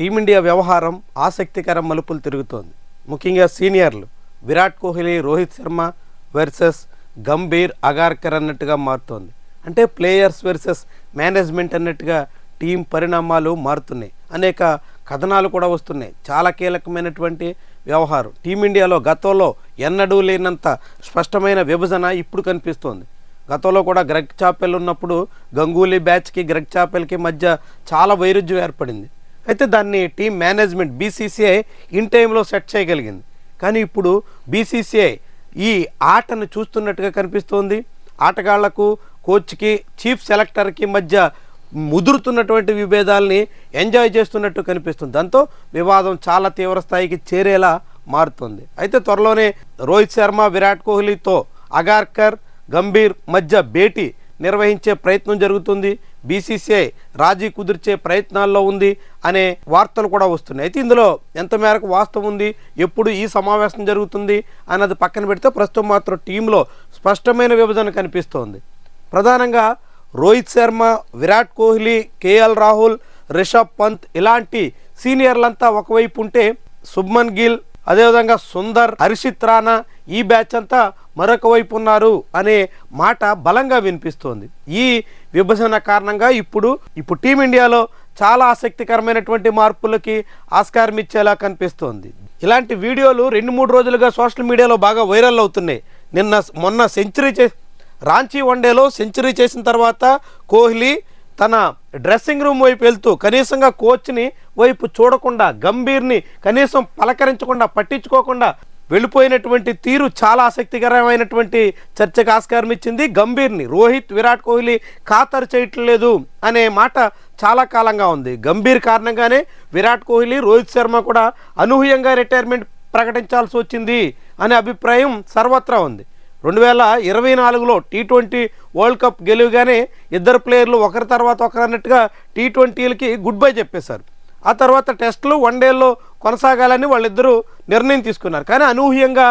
Team India వ్యవహారం ఆసక్తికర మలుపులు తిరుగుతోంది. ముఖ్యంగా సీనియర్లు విరాట్ కోహ్లీ రోహిత్ శర్మ వర్సెస్ గంభీర్ అగార్కర్ అన్నట్టుగా మారుతోంది. అంటే ప్లేయర్స్ వర్సెస్ మేనేజ్మెంట్ అన్నట్టుగా టీం పరిణామాలు మారుతున్నాయి. అనేక కథనాలు కూడా వస్తున్నాయి. చాలా కీలకమైనటువంటి వ్యవహారం. టీమిండియాలో గతంలో ఎన్నడూ లేనంత స్పష్టమైన విభజన ఇప్పుడు కనిపిస్తోంది. గతంలో కూడా గ్రెగ్ చాపెల్ ఉన్నప్పుడు గంగూలీ బ్యాచ్కి గ్రెగ్ చాపెల్కి మధ్య చాలా వైరుధ్యం ఏర్పడింది. అయితే దాన్ని టీం మేనేజ్మెంట్ బీసీసీఐ ఇన్ టైంలో సెట్ చేయగలిగింది. కానీ ఇప్పుడు బీసీసీఐ ఈ ఆటను చూస్తున్నట్టుగా కనిపిస్తోంది. ఆటగాళ్ళకు కోచ్కి చీఫ్ సెలెక్టర్కి మధ్య ముదురుతున్నటువంటి విభేదాల్ని ఎంజాయ్ చేస్తున్నట్టు కనిపిస్తుంది. దాంతో వివాదం చాలా తీవ్ర స్థాయికి చేరేలా మారుతుంది. అయితే త్వరలోనే రోహిత్ శర్మ విరాట్ కోహ్లీతో అగార్కర్ గంభీర్ మధ్య భేటీ నిర్వహించే ప్రయత్నం జరుగుతుంది. బీసీసీఐ రాజీ కుదిర్చే ప్రయత్నాల్లో ఉంది అనే వార్తలు కూడా వస్తున్నాయి. అయితే ఇందులో ఎంత మేరకు వాస్తవం ఉంది? ఎప్పుడు ఈ సమావేశం జరుగుతుంది? అన్నది పక్కన పెడితే ప్రస్తుతం మాత్రం టీంలో స్పష్టమైన విభజన కనిపిస్తోంది. ప్రధానంగా రోహిత్ శర్మ విరాట్ కోహ్లీ కేఎల్ రాహుల్ రిషబ్ పంత్ ఇలాంటి సీనియర్లంతా ఒకవైపు ఉంటే శుభ్మన్ గిల్ అదేవిధంగా సుందర్ హర్షిత్ రాణా ఈ బ్యాచ్ అంతా మరొక వైపు ఉన్నారు అనే మాట బలంగా వినిపిస్తోంది. ఈ విభజన కారణంగా ఇప్పుడు ఇప్పుడు టీమిండియాలో చాలా ఆసక్తికరమైనటువంటి మార్పులకి ఆస్కారం ఇచ్చేలా కనిపిస్తోంది. ఇలాంటి వీడియోలు రెండు మూడు రోజులుగా సోషల్ మీడియాలో బాగా వైరల్ అవుతున్నాయి. నిన్న మొన్న సెంచరీ చే రాంచీ వన్డేలో సెంచరీ చేసిన తర్వాత కోహ్లీ తన డ్రెస్సింగ్ రూమ్ వైపు వెళ్తూ కనీసంగా కోచ్ని వైపు చూడకుండా గంభీర్ని కనీసం పలకరించకుండా పట్టించుకోకుండా వెళ్ళిపోయినటువంటి తీరు చాలా ఆసక్తికరమైనటువంటి చర్చకు ఆస్కారం ఇచ్చింది. గంభీర్ని రోహిత్ విరాట్ కోహ్లీ ఖాతరు చేయట్లేదు అనే మాట చాలా కాలంగా ఉంది. గంభీర్ కారణంగానే విరాట్ కోహ్లీ రోహిత్ శర్మ కూడా అనూహ్యంగా రిటైర్మెంట్ ప్రకటించాల్సి వచ్చింది అనే అభిప్రాయం సర్వత్రా ఉంది. రెండు వేల ఇరవై నాలుగులో టీ ట్వంటీ వరల్డ్ కప్ గెలువగానే ఇద్దరు ప్లేయర్లు ఒకరి తర్వాత ఒకరు అన్నట్టుగా టీ ట్వంటీలకి గుడ్ బై చెప్పేశారు. ఆ తర్వాత టెస్టులు వన్డేల్లో కొనసాగాలని వాళ్ళిద్దరూ నిర్ణయం తీసుకున్నారు. కానీ అనూహ్యంగా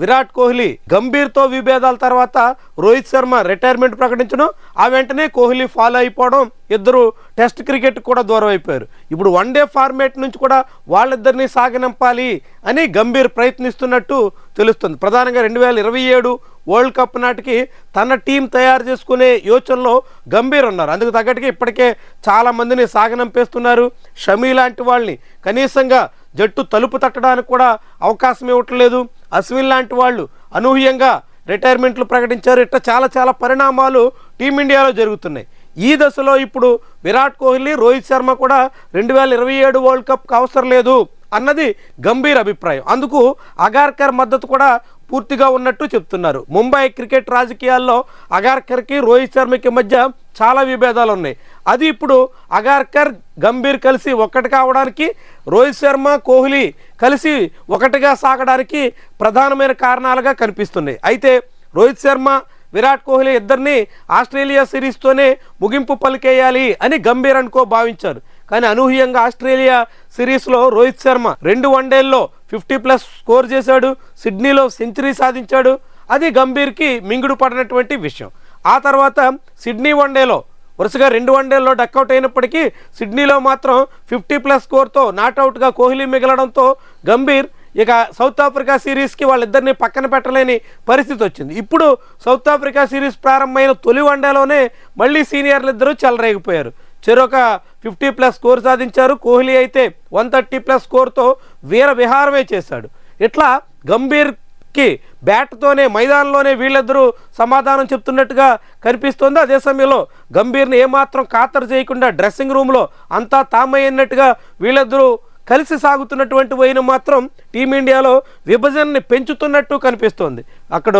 విరాట్ కోహ్లీ గంభీర్తో విభేదాల తర్వాత రోహిత్ శర్మ రిటైర్మెంట్ ప్రకటించడం ఆ వెంటనే కోహ్లీ ఫాలో అయిపోవడం ఇద్దరు టెస్ట్ క్రికెట్ కూడా దూరం అయిపోయారు. ఇప్పుడు వన్ డే ఫార్మేట్ నుంచి కూడా వాళ్ళిద్దరిని సాగనంపాలి అని గంభీర్ ప్రయత్నిస్తున్నట్టు తెలుస్తుంది. ప్రధానంగా రెండు వేల ఇరవై ఏడు వరల్డ్ కప్ నాటికి తన టీం తయారు చేసుకునే యోచనలో గంభీర్ ఉన్నారు. అందుకు తగ్గట్టుగా ఇప్పటికే చాలా మందిని సాగనంపేస్తున్నారు. షమీ లాంటి వాళ్ళని కనీసంగా జట్టు తలుపు తట్టడానికి కూడా అవకాశం ఇవ్వట్లేదు. అశ్విన్ లాంటి వాళ్ళు అనూహ్యంగా రిటైర్మెంట్లు ప్రకటించారు. ఇట్లా చాలా చాలా పరిణామాలు టీమిండియాలో జరుగుతున్నాయి. ఈ దశలో ఇప్పుడు విరాట్ కోహ్లీ రోహిత్ శర్మ కూడా రెండు వేల ఇరవై ఏడు వరల్డ్ కప్కి అవసరం లేదు అన్నది గంభీర అభిప్రాయం. అందుకు అగార్కర్ మద్దతు కూడా పూర్తిగా ఉన్నట్టు చెప్తున్నారు. ముంబై క్రికెట్ రాజకీయాల్లో అగార్కర్కి రోహిత్ శర్మకి మధ్య చాలా విభేదాలు ఉన్నాయి. అది ఇప్పుడు అగార్కర్ గంభీర్ కలిసి ఒక్కటి కావడానికి రోహిత్ శర్మ కోహ్లీ కలిసి ఒకటిగా సాగడానికి ప్రధానమైన కారణాలుగా కనిపిస్తున్నాయి. అయితే రోహిత్ శర్మ విరాట్ కోహ్లీ ఇద్దరిని ఆస్ట్రేలియా సిరీస్తోనే ముగింపు పలికేయాలి అని గంభీర్ అనుకో భావించారు. కానీ అనూహ్యంగా ఆస్ట్రేలియా సిరీస్లో రోహిత్ శర్మ రెండు వన్డేల్లో ఫిఫ్టీ ప్లస్ స్కోర్ చేశాడు సిడ్నీలో సెంచరీ సాధించాడు. అది గంభీర్కి మింగుడు పడినటువంటి విషయం. ఆ తర్వాత సిడ్నీ వన్డేలో వరుసగా రెండు వన్డేల్లో డక్అవుట్ అయినప్పటికీ సిడ్నీలో మాత్రం ఫిఫ్టీ ప్లస్ స్కోర్తో నాట్అవుట్గా కోహ్లీ మిగలడంతో గంభీర్ ఇక సౌత్ ఆఫ్రికా సిరీస్కి వాళ్ళిద్దరిని పక్కన పెట్టలేని పరిస్థితి వచ్చింది. ఇప్పుడు సౌత్ ఆఫ్రికా సిరీస్ ప్రారంభమైన తొలి వన్డేలోనే మళ్ళీ సీనియర్లు ఇద్దరు చెలరేగిపోయారు. చెరొక ఫిఫ్టీ ప్లస్ స్కోర్ సాధించారు. కోహ్లీ అయితే వన్ థర్టీ ప్లస్ స్కోర్తో వీర విహారమే చేశాడు. ఇట్లా గంభీర్కి బ్యాట్తోనే మైదానంలోనే వీళ్ళిద్దరూ సమాధానం చెప్తున్నట్టుగా కనిపిస్తోంది. అదే సమయంలో గంభీర్ని ఏమాత్రం ఖాతరు చేయకుండా డ్రెస్సింగ్ రూమ్లో అంతా తామయ్యన్నట్టుగా వీళ్ళిద్దరూ కలిసి సాగుతున్నటువంటి వైన మాత్రం టీమిండియాలో విభజనని పెంచుతున్నట్టు కనిపిస్తోంది. అక్కడ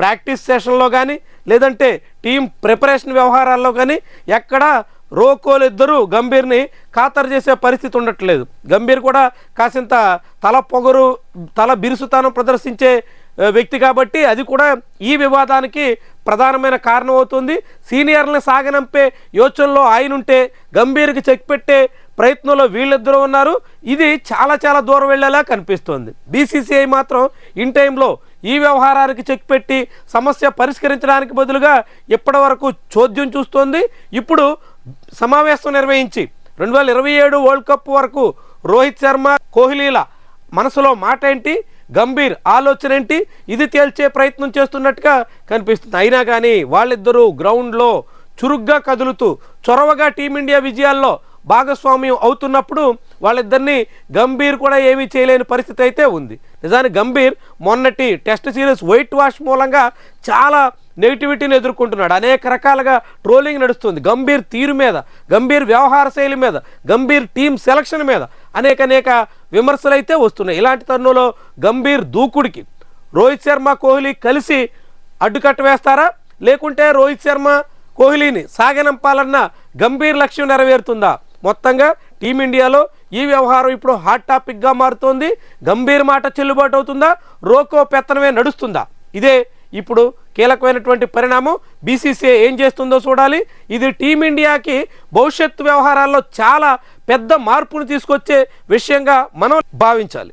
ప్రాక్టీస్ సెషన్లో కానీ లేదంటే టీం ప్రిపరేషన్ వ్యవహారాల్లో కానీ ఎక్కడా రోకోలు ఇద్దరు గంభీర్ని ఖాతరు చేసే పరిస్థితి ఉండట్లేదు. గంభీర్ కూడా కాసింత తల పొగరు తల బిరుసుతనం ప్రదర్శించే వ్యక్తి కాబట్టి అది కూడా ఈ వివాదానికి ప్రధానమైన కారణం అవుతుంది. సీనియర్లను సాగనంపే యోచనలో ఆయన ఉంటే గంభీర్కి చెక్ పెట్టే ప్రయత్నంలో వీళ్ళిద్దరూ ఉన్నారు. ఇది చాలా చాలా దూరం వెళ్ళేలా కనిపిస్తోంది. బీసీసీఐ మాత్రం ఇన్ టైంలో ఈ వ్యవహారానికి చెక్ పెట్టి సమస్య పరిష్కరించడానికి బదులుగా ఇప్పటి వరకు చోద్యం చూస్తోంది. ఇప్పుడు సమావేశం నిర్వహించి రెండు వేల ఇరవై ఏడు వరల్డ్ కప్ వరకు రోహిత్ శర్మ కోహ్లీల మనసులో మాట ఏంటి గంభీర్ ఆలోచన ఏంటి ఇది తేల్చే ప్రయత్నం చేస్తున్నట్టుగా కనిపిస్తుంది. అయినా కానీ వాళ్ళిద్దరూ గ్రౌండ్లో చురుగ్గా కదులుతూ చొరవగా టీమిండియా విజయాల్లో భాగస్వామ్యం అవుతున్నప్పుడు వాళ్ళిద్దరిని గంభీర్ కూడా ఏమీ చేయలేని పరిస్థితి అయితే ఉంది. నిజానికి గంభీర్ మొన్నటి టెస్ట్ సిరీస్ వైట్ వాష్ మూలంగా చాలా నెగిటివిటీని ఎదుర్కొంటున్నాడు. అనేక రకాలుగా ట్రోలింగ్ నడుస్తుంది. గంభీర్ తీరు మీద గంభీర్ వ్యవహార శైలి మీద గంభీర్ టీం సెలక్షన్ మీద అనేక అనేక విమర్శలు అయితే వస్తున్నాయి. ఇలాంటి తరుణంలో గంభీర్ దూకుడికి రోహిత్ శర్మ కోహ్లీ కలిసి అడ్డుకట్ట వేస్తారా? లేకుంటే రోహిత్ శర్మ కోహ్లీని సాగనంపాలన్న గంభీర్ లక్ష్యం నెరవేరుతుందా? మొత్తంగా టీమిండియాలో ఈ వ్యవహారం ఇప్పుడు హాట్ టాపిక్గా మారుతోంది. గంభీర్ మాట చెల్లుబాటు అవుతుందా? రోకో పెత్తనమే నడుస్తుందా? ఇదే ఇప్పుడు కీలకమైనటువంటి పరిణామం. బీసీసీఐ ఏం చేస్తుందో చూడాలి. ఇది టీమిండియాకి భవిష్యత్తు వ్యవహారాల్లో చాలా పెద్ద మార్పును తీసుకొచ్చే విషయంగా మనం భావించాలి.